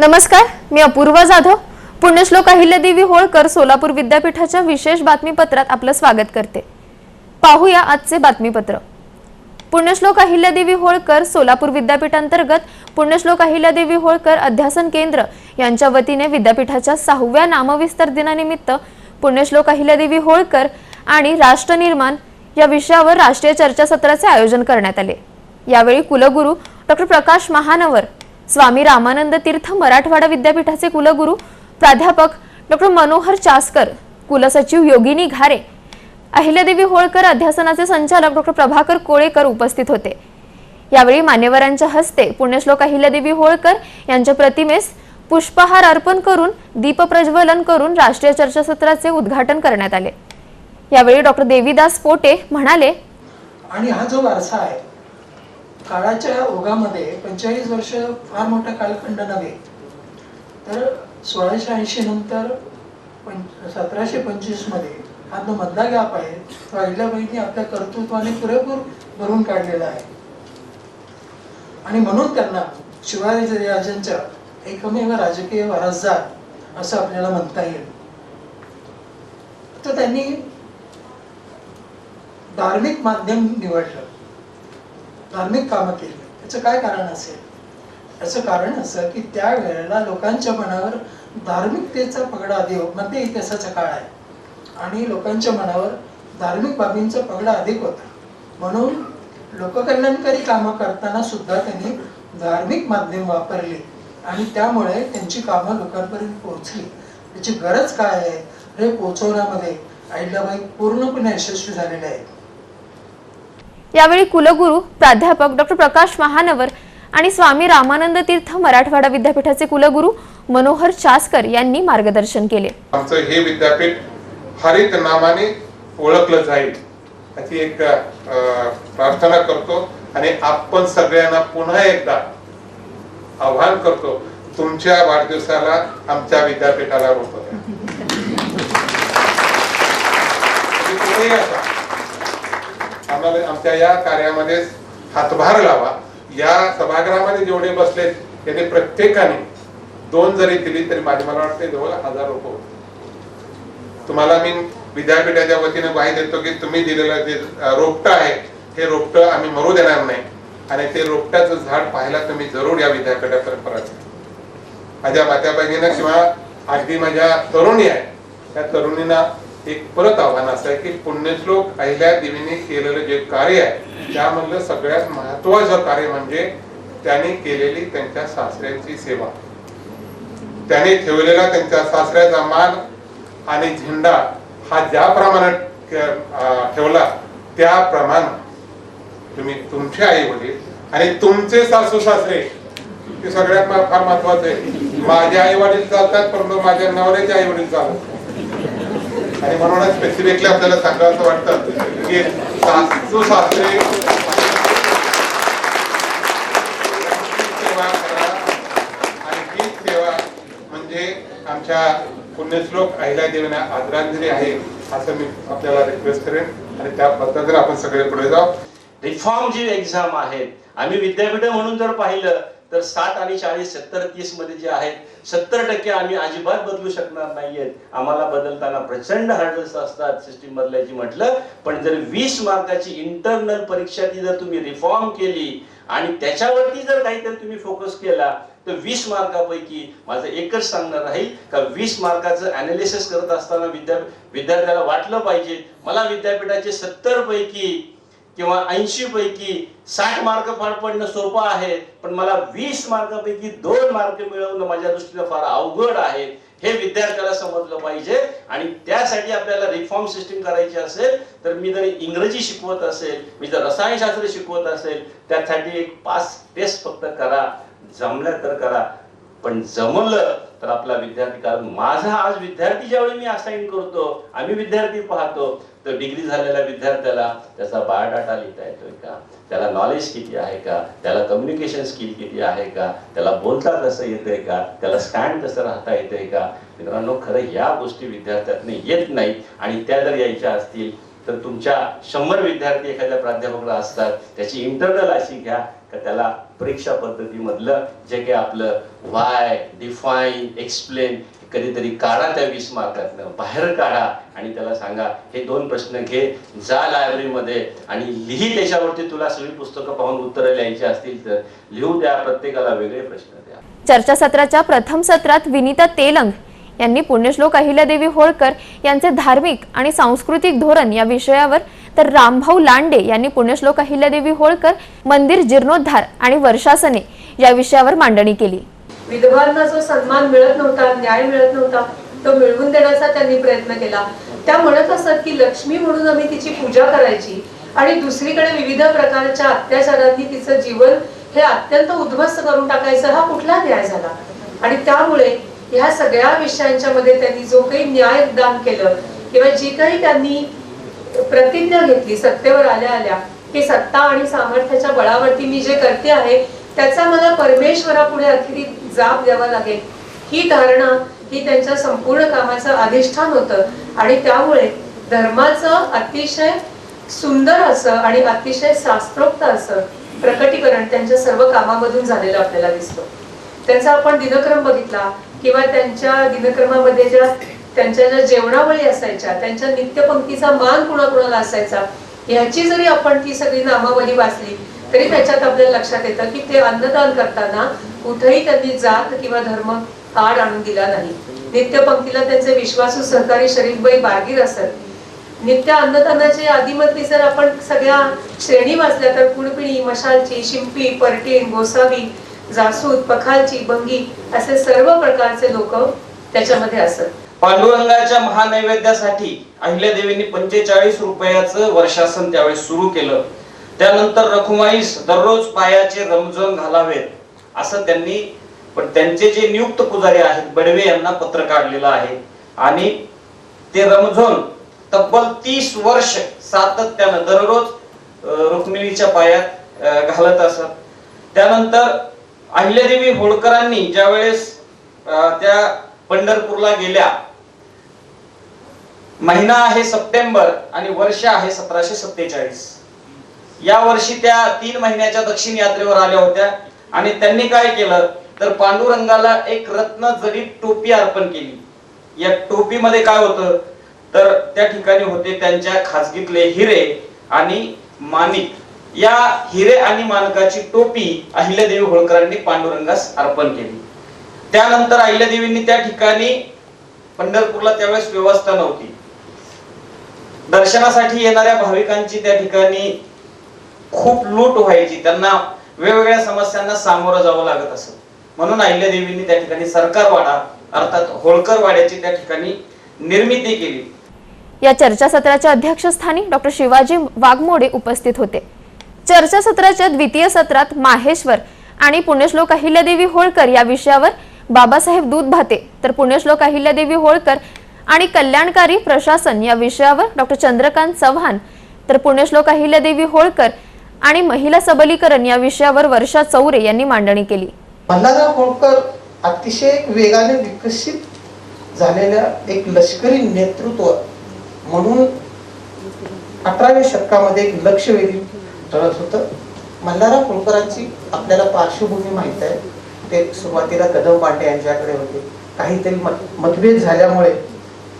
नमस्कार मी अपूर्वा जाधव. पुण्यश्लोक अहिल्यादेवी होळकर सोलापूर विद्यापीठाच्या विशेष बातमीपत्रात आपलं स्वागत करते. पाहूया आजचे बातमीपत्र. पुण्यश्लोक अहिल्यादेवी होळकर सोलापूर विद्यापीठांतर्गत पुण्यश्लोक अहिल्यादेवी होळकर अध्यासन केंद्र यांच्या वतीने विद्यापीठाच्या सहाव्या नामविस्तार दिनानिमित्त पुण्यश्लोक अहिल्यादेवी होळकर आणि राष्ट्रनिर्माण या विषयावर राष्ट्रीय चर्चासत्राचे आयोजन करण्यात आले. यावेळी कुलगुरू डॉक्टर प्रकाश महानवर स्वामी रामानंद तीर्थ मराठवाडा विद्यापीठाचे कुलगुरू प्राध्यापक डॉक्टर मनोहर चासकर कुलसचिव योगिनी घारे अहिल्यादेवी होळकर अध्यासनाचे संचालक डॉक्टर प्रभाकर कोळेकर उपस्थित होते. यावेळी मान्यवरांच्या हस्ते पुण्यश्लोक अहिल्यादेवी होळकर यांच्या प्रतिमेस पुष्पहार अर्पण करून दीपप्रज्वलन करून राष्ट्रीय चर्चासत्राचे उद्घाटन करण्यात आले. यावेळी डॉक्टर देवीदास पोटे म्हणाले आणि हा जो वारसा आहे काळाच्या ओघामध्ये पंचेचाळीस वर्ष फार मोठा कालखंड नव्हे तर सोळाशे ऐंशी नंतर पंच सतराशे पंचवीसमध्ये हा जो मधला गॅप आहे तो अहिल्याबाईंनी आपल्या कर्तृत्वाने पुरेपूर भरून काढलेला आहे. आणि म्हणून त्यांना शिवाजी राजांच्या एकमेव राजकीय वारसदार असं आपल्याला म्हणता येईल. तर त्यांनी धार्मिक माध्यम निवडलं. धार्मिक कामं केली. त्याचं काय कारण असेल? याचं कारण असं की त्या वेळेला लोकांच्या मनावर धार्मिकतेचा पगडा अधिक मध्य इतिहासाचा काळ आहे. आणि लोकांच्या मनावर धार्मिक बाबींचा पगडा अधिक होता. म्हणून लोककल्याणकारी कामं करताना सुद्धा त्यांनी धार्मिक माध्यम वापरली. आणि त्यामुळे त्यांची कामं लोकांपर्यंत पोहोचली. त्याची गरज काय आहे? हे पोहोचवण्यामध्ये अहिल्याबाई पूर्णपणे यशस्वी झालेले आहेत यावेळी कुलगुरू प्राध्यापक डॉक्टर प्रकाश महानवर आणि स्वामी रामानंद तीर्थ मराठवाडा विद्यापीठाचे कुलगुरू मनोहर चासकर यांनी मार्गदर्शन केले. आमचं हे विद्यापीठ हरित नामाने ओळखलं जाईल अशी एक प्रार्थना करतो आणि आपण सगळ्यांना पुन्हा एकदा आव्हान करतो तुमच्या वाढदिवसाला आमच्या विद्यापीठाला रोप द्या तुम्ही कुठेही असा. आम्हाला आमच्या या कार्यामध्ये हातभार लावा. या सभागृहामध्ये जेवढे बसले त्यांनी प्रत्येकाने दोन जरी दिली तरी माझे मला वाटते जवळ हजार रुपये होते. तुम्हाला मी विद्यापीठाच्या वतीने ग्वाही देतो की तुम्ही दिलेलं जे रोपटं आहे हे रोपटं आम्ही मरू देणार नाही. आणि ते रोपट्याचं झाड पाहायला तुम्ही जरूर या विद्यापीठाकडे परत माझ्या मात्या बहिणीनं किंवा अगदी माझ्या तरुणी आहे. त्या तरुणींना एक परत आव्हान असं आहे की पुण्यश्लोक अहिल्या देवीने केलेलं जे कार्य आहे त्यामधलं सगळ्यात महत्वाचं कार्य म्हणजे त्यांनी केलेली त्यांच्या सासऱ्यांची सेवा. त्यांनी ठेवलेला त्यांच्या सासऱ्याचा मान आणि झेंडा हा ज्या प्रमाणात ठेवला त्याप्रमाणे तुम्ही तुमचे आई वडील आणि तुमचे सासू सासरे ते सगळ्यात फार महत्वाचं आहे. माझे आई वडील चालतात परंतु माझ्या नवऱ्याचे आई वडील चालतात आणि म्हणूनच स्पेसिफिकली आपल्याला सांगावं असं वाटतं की सासू सासरे सेवा करा आणि ही सेवा म्हणजे आमच्या पुण्यश्लोक अहिल्यादेवीना आदरांजली आहे असं मी आपल्याला रिक्वेस्ट करेन. आणि त्या पद्धतीने आपण सगळे पुढे जाऊ. रिफॉर्म जी एक्झाम आहेत आम्ही विद्यापीठ म्हणून जर पाहिलं तर सात आणि चाळीस सत्तर तीसमध्ये जे आहेत सत्तर टक्के आम्ही अजिबात बदलू शकणार नाहीयेत. आम्हाला बदलताना प्रचंड हर्डल्स असतात सिस्टीम बदलायची म्हटलं. पण जर वीस मार्काची इंटरनल परीक्षा ती जर तुम्ही रिफॉर्म केली आणि त्याच्यावरती जर काहीतरी तुम्ही फोकस केला तर वीस मार्कापैकी माझं एकच सांगणं राहील का वीस मार्काचं अनालिसिस करत असताना विद्या विद्यार्थ्याला वाटलं पाहिजे. मला विद्यापीठाचे सत्तर पैकी किंवा ऐंशी पैकी साठ मार्क फार पडणं सोपं आहे पण मला वीस मार्कापैकी दोन मार्क मिळवणं माझ्या दृष्टीने फार अवघड आहे हे विद्यार्थ्याला समजलं पाहिजे. आणि त्यासाठी आपल्याला रिफॉर्म सिस्टीम करायची असेल तर मी जर इंग्रजी शिकवत असेल मी जर रसायनशास्त्र शिकवत असेल त्यासाठी एक पाच टेस्ट फक्त करा जमलं तर करा. पण जमलं तर आपला विद्यार्थी कारण माझा आज विद्यार्थी ज्यावेळी मी असाइन करतो आम्ही विद्यार्थी पाहतो तर डिग्री झालेल्या विद्यार्थ्याला त्याचा बायोडाटा लिहिता येतोय का? त्याला नॉलेज किती आहे का? त्याला कम्युनिकेशन स्किल किती आहे का? त्याला बोलता कसं येतंय का? त्याला स्टँड कसं राहता येतंय का? मित्रांनो खरं या गोष्टी विद्यार्थ्यातनं येत नाही आणि त्या जर यायच्या असतील तर तुमच्या शंभर विद्यार्थी एखाद्या प्राध्यापकाला असतात त्याची इंटरनल अशी घ्या का त्याला परीक्षा पद्धतीमधलं जे काही आपलं वाय डिफाईन एक्सप्लेन कधीतरी काढा त्या वीस मार्कातनं. बाहेर काढा आणि त्याला सांगा हे दोन प्रश्न घे जा लायब्ररीमध्ये आणि लिही त्याच्यावरती तुला सगळी पुस्तकं पाहून उत्तरं लिहायची असतील तर लिहू द्या प्रत्येकाला वेगळे प्रश्न द्या. चर्चासत्राच्या प्रथम सत्रात विनीता तेलंग यांनी पुण्यश्लोक अहिल्यादेवी होळकर यांचे धार्मिक आणि सांस्कृतिक धोरण या विषयावर तर रामभाऊ लांडे यांनी पुण्यश्लोक अहिल्यादेवी होळकर मंदिर जीर्णोद्धार आणि वर्षासने या विषयावर मांडणी केली. विधवांना जो सन्मान मिळत नव्हता न्याय मिळत नव्हता तो मिळवून देण्याचा त्यांनी प्रयत्न केला. त्या म्हणत असत की लक्ष्मी म्हणून आम्ही तिची पूजा करायची आणि दुसरीकडे विविध प्रकारच्या अत्याचारांनी तिचं जीवन हे अत्यंत उद्ध्वस्त करून टाकायचं हा कुठला न्याय झाला? आणि त्यामुळे ह्या सगळ्या विषयांच्या मध्ये त्यांनी जो काही न्याय दान केलं किंवा जी काही त्यांनी प्रतिज्ञा घेतली सत्तेवर आल्या आल्या की सत्ता आणि सामर्थ्याच्या बळावरती मी जे करते आहे त्याचा मला परमेश्वरापुढे अखेरी जाब द्यावा लागेल. ही धारणा ही त्यांच्या संपूर्ण कामाचं अधिष्ठान होतं. आणि त्यामुळे धर्माचं अतिशय सुंदर असं आणि अतिशय शास्त्रोक्त असं प्रकटीकरण त्यांच्या सर्व कामामधून झालेलं आपल्याला दिसतं. त्यांचा आपण दिनक्रम बघितला किंवा त्यांच्या दिनक्रमामध्ये ज्या त्यांच्या ज्या जेवणावळी असायच्या त्यांच्या नित्यपंक्तीचा मान कुणाकुणाला असायचा ह्याची जरी आपण ती सगळी नामावली वाचली तरी त्याच्यात आपल्याला लक्षात येतं की ते अन्नदान करताना कुठेही त्यांनी जात किंवा धर्म आड आणून दिला नाही. नित्यपंक्तीला त्यांचे विश्वासू सहकारी शरीफबाई बारगीर असत. नित्य अन्नदानाचे आधीमधली जर आपण सगळ्या श्रेणी वाचल्या तर कुणपिणी मशालची शिंपी परटीण गोसावी जासूद पखालची बंगी असे सर्व प्रकारचे लोक त्याच्यामध्ये असत. पांडुरंगाच्या महानैवेद्यासाठी अहिल्यादेवींनी पंचेचाळीस रुपयाचं वर्षासन त्यावेळेस सुरू केलं. त्यानंतर रखुमाईस दररोज पायाचे रमजन घालावेत असं त्यांनी पण त्यांचे जे नियुक्त पुजारी आहेत बडवे यांना पत्र काढलेलं आहे. आणि ते रमझोन तब्बल तीस वर्ष सातत्यानं दररोज रुक्मिणीच्या पायात घालत असत. त्यानंतर अहिल्यादेवी होळकरांनी ज्यावेळेस त्या पंढरपूरला गेल्या महिना आहे सप्टेंबर आणि वर्ष आहे सतराशे सत्तेचाळीस. या वर्षी त्या तीन महिन्याच्या दक्षिण यात्रेवर आल्या होत्या आणि त्यांनी काय केलं? तर पांडुरंगाला एक रत्न जडीत टोपी अर्पण केली. या टोपीमध्ये काय होतं? तर त्या ठिकाणी होते त्यांच्या खाजगीतले हिरे आणि मानिक या हिरे आणि मानकाची टोपी अहिल्यादेवी होळकरांनी पांडुरंगास अर्पण केली. त्यानंतर अहिल्यादेवींनी त्या ठिकाणी पंढरपूरला त्यावेळेस व्यवस्था नव्हती. दर्शनासाठी येणाऱ्या भाविकांची त्या ठिकाणी खूप लूट व्हायची. त्यांना वेगवेगळ्या समस्यांना सामोरं जावं लागत असत म्हणून अहिल्यादेवींनी त्या ठिकाणी सरकारवाडा अर्थात होळकरवाड्याची त्या ठिकाणी निर्मिती केली. या चर्चासत्राच्या अध्यक्षस्थानी डॉक्टर शिवाजी वाघमोडे उपस्थित होते. चर्चासत्राच्या द्वितीय सत्रात माहेश्वर आणि पुण्यश्लोक अहिल्यादेवी होळकर या विषयावर बाबासाहेब दूध भाते. तर पुण्यश्लोक अहिल्यादेवी होळकर आणि कल्याणकारी प्रशासन या विषयावर डॉक्टर चंद्रकांत चव्हाण तर पुण्यश्लोक अहिल्यादेवी होळकर आणि महिला सबलीकरण या विषयावर वर्षा चौरे यांनी मांडणी केली. मल्हारराव होळकर अतिशय वेगाने विकसित झालेल्या एक लष्करी नेतृत्व म्हणून अठराव्या शतकामध्ये एक लक्ष वेधी ठरत होतं. मल्हारराव होळकरांची आपल्याला पार्श्वभूमी माहीत आहे. ते सुरुवातीला कदम पांडे यांच्याकडे होते. काहीतरी मतभेद झाल्यामुळे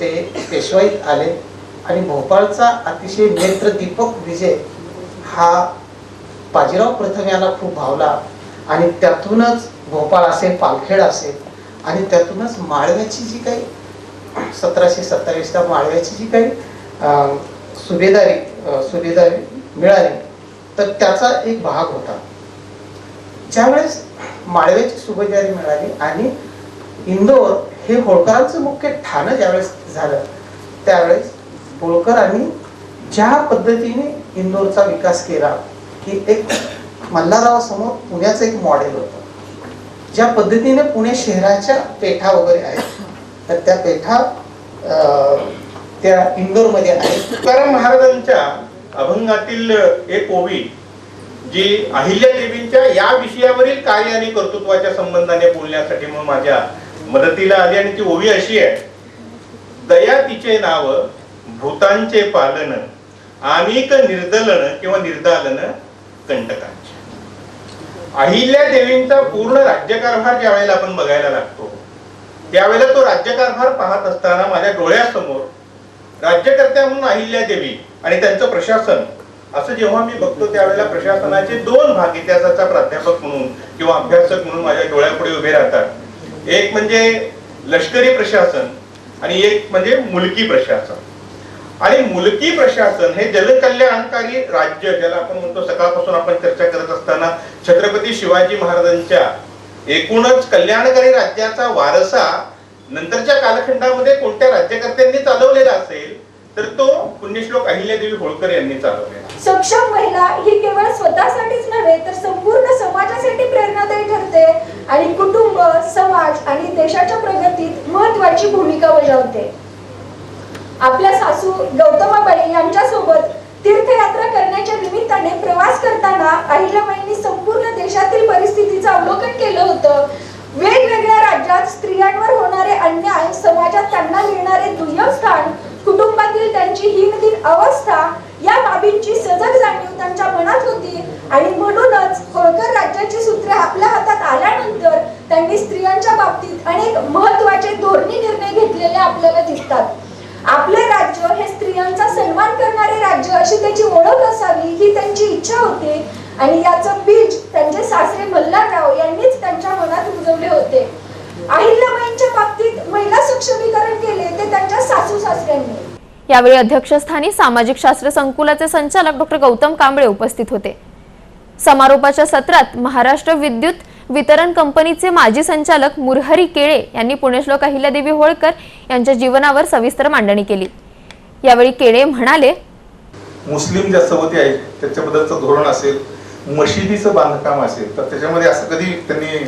ते पेशवाईत आले आणि भोपाळचा अतिशय नेत्रदीपक विजय हा बाजीराव प्रथम याला खूप भावला आणि त्यातूनच भोपाळ असेल पालखेड असेल आणि त्यातूनच माळव्याची जी काही सतराशे सत्तावीसला माळव्याची जी काही सुभेदारी सुभेदारी मिळाली तर त्याचा एक भाग होता. ज्यावेळेस माळव्याची सुभेदारी मिळाली आणि इंदोर हे होळकरांचं मुख्य ठाणं ज्यावेळेस झालं त्यावेळेस होळकरांनी ज्या पद्धतीने इंदोरचा विकास केला की एक मल्हाररावासमोर पुण्याचं एक मॉडेल होतं. ज्या पद्धतीने पुणे शहराच्या पेठा वगैरे आहेत तर त्या पेठा अं, त्या इंदोरमध्ये आहेत. तुकाराम महाराजांच्या अभंगातील एक ओवी जी अहिल्या देवींच्या या विषयावरील कार्य आणि कर्तृत्वाच्या संबंधाने बोलण्यासाठी मग माझ्या मदतीला आली आणि ती ओवी अशी आहे. दया तिचे नाव भूतांचे पालन अनेक निर्दलन किंवा निर्दालन कंटकांचे. अहिल्या देवींचा पूर्ण राज्यकारभार ज्या वेळेला आपण बघायला लागतो त्यावेळेला तो राज्यकारभार पाहत असताना माझ्या डोळ्यासमोर राज्यकर्त्या म्हणून अहिल्या देवी आणि त्यांचं प्रशासन असं जेव्हा मी बघतो त्यावेळेला प्रशासनाचे दोन भाग इतिहासाचा प्राध्यापक म्हणून किंवा अभ्यासक म्हणून माझ्या डोळ्यापुढे उभे राहतात. एक म्हणजे लष्करी प्रशासन आणि एक म्हणजे मुलकी प्रशासन. आणि मुलकी प्रशासन हे जलकल्याणकारी राज्य ज्याला आपण म्हणतो सकाळपासून आपण चर्चा करत असताना छत्रपती शिवाजी महाराजांच्या एकूणच कल्याणकारी राज्याचा वारसा नंतरच्या कालखंडामध्ये कोणत्या राज्यकर्त्यांनी चालवलेला असेल तर तो पुण्यश्लोक अहिल्यादेवी होळकर यांनी चालवलेला सक्षम महिला ही केवळ स्वतःसाठीच नव्हे तर संपूर्ण समाजासाठी प्रेरणादायी ठरते. आणि कुटुंब समाज आणि देशाच्या प्रगतीत महत्वाची भूमिका बजावते. आपल्या सासू गौतमाबाई यांच्यासोबत तीर्थयात्रा करण्याच्या निमित्ताने प्रवास करताना अहिल्याबाईंनी संपूर्ण देशातील परिस्थितीचं अवलोकन केलं होतं. वेगवेगळ्या राज्यात स्त्रियांवर होणारे अन्याय समाजात त्यांना मिळणारे दुय्यम स्थान कुटुंबातील त्यांची हीनदीन अवस्था या बाबींची सजग जाणीव त्यांच्या मनात होती आणि म्हणूनच होळकर राज्याची सूत्रे आपल्या हातात आल्यानंतर त्यांनी स्त्रियांच्या बाबतीत अनेक महत्त्वाचे धोरणी निर्णय घेतलेले आपल्याला दिसतात. आपले राज्य हे स्त्रियांचा सन्मान करणारे राज्य अशी त्याची ओळख असावी ही त्यांची इच्छा होती आणि याचं बीज त्यांचे सासरे मल्हारराव यांनीच त्यांच्या मनात रुजवले होते. अहिल्याबाईंच्या बाबतीत महिला सक्षमीकरण केले ते त्यांच्या सासू सासऱ्यांनी. यावेळी अध्यक्षस्थानी सामाजिक शास्त्र संकुलाचे संचालक डॉक्टर गौतम कांबळे उपस्थित होते. समारोपाच्या सत्रात महाराष्ट्र विद्युत वितरण कंपनीचे माजी संचालक मुरहरी केळे यांनी पुण्यश्लोक अहिल्यादेवी होळकर यांच्या जीवनावर सविस्तर मांडणी केली. यावेळी केळे म्हणाले मुस्लिम ज्या सवती आहेत त्याच्याबद्दलचं धोरण असेल मशिदीचं बांधकाम असेल तर त्याच्यामध्ये असं कधी त्यांनी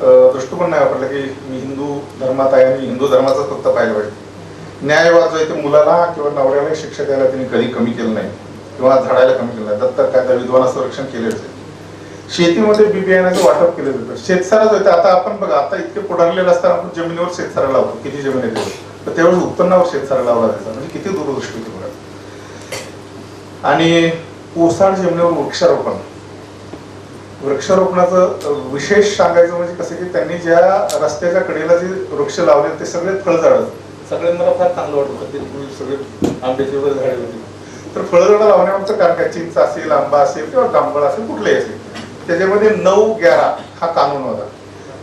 दृष्टिकोन नाही वापरला की मी हिंदू धर्मात आहे आणि हिंदू धर्माचा फक्त पाहिलं पाहिजे. न्यायवाद जो आहे ते मुलाला किंवा नवऱ्याला शिक्षा द्यायला त्यांनी कधी कमी केलं नाही किंवा झाडायला कमी केलं नाही. दत्तक कायदा विद्वान संरक्षण केलेलं आहे. शेतीमध्ये बी बियाण्याचं वाटप केलं जातं शेतसारा जो आहे ते आता आपण बघा आता इतके पुढारलेलं असताना आपण जमिनीवर शेतसारा लावतो. किती जमीन त्यावर तर त्यावेळेस उत्पन्नावर शेतसारा लावला जायचा. म्हणजे किती दूरदृष्टी होती बघा. आणि ओसाड जमिनीवर वृक्षारोपण. वृक्षारोपणाचं विशेष सांगायचं म्हणजे कसं की त्यांनी ज्या रस्त्याच्या कडेला जे वृक्ष लावले ते सगळे फळझाड सगळ्यांना मला फार चांगलं वाटत होतं. ते सगळे आंब्याची वगैरे झाडे होती. तर फळझाडं लावण्यामागचं कारण काय? चिंच असेल आंबा असेल किंवा जांभळ असेल कुठलेही असेल. त्याच्यामध्ये नऊ ग्यारा हा कानून होता.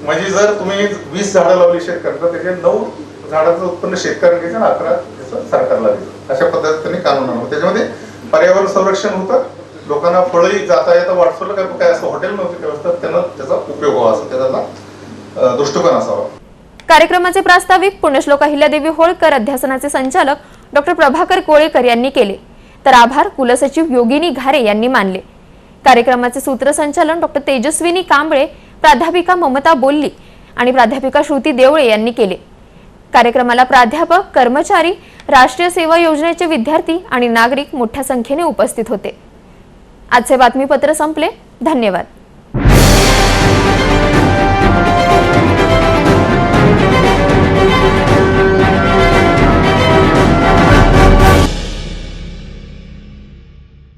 म्हणजे जर तुम्ही वीस झाडं लावली शेतकऱ्यांना त्याचे नऊ झाडाचं उत्पन्न शेतकऱ्यांना घ्यायचं आणि अकरा त्याचं सरकारला द्यायचं. अशा पद्धतीने कानून आणलं त्याच्यामध्ये पर्यावरण संरक्षण होतं. लोकांना फळही जाता येतं वाटसोलं काय काय असं हॉटेल नव्हती व्यवस्था त्यांना त्याचा उपयोग व्हावा असं त्याचा दृष्टिकोन असावा. कार्यक्रमाचे प्रास्ताविक पुण्यश्लोक अहिल्यादेवी होळकर अध्यासनाचे संचालक डॉक्टर प्रभाकर कोळेकर यांनी केले. तर आभार कुलसचिव योगिनी घारे यांनी मानले. कार्यक्रमाचे सूत्रसंचालन डॉक्टर तेजस्विनी कांबळे प्राध्यापिका ममता बोल्ली आणि प्राध्यापिका श्रुती देवळे यांनी केले. कार्यक्रमाला प्राध्यापक कर्मचारी राष्ट्रीय सेवा योजनेचे विद्यार्थी आणि नागरिक मोठ्या संख्येने उपस्थित होते. आजचे बातमीपत्र संपले. धन्यवाद.